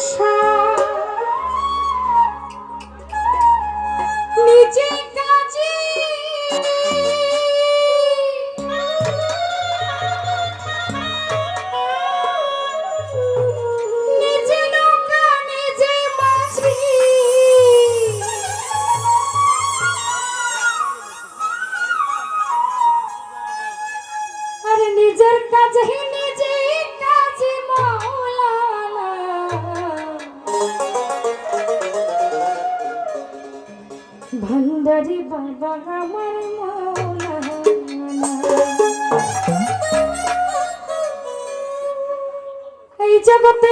আশা বাবা আমার এই জগতে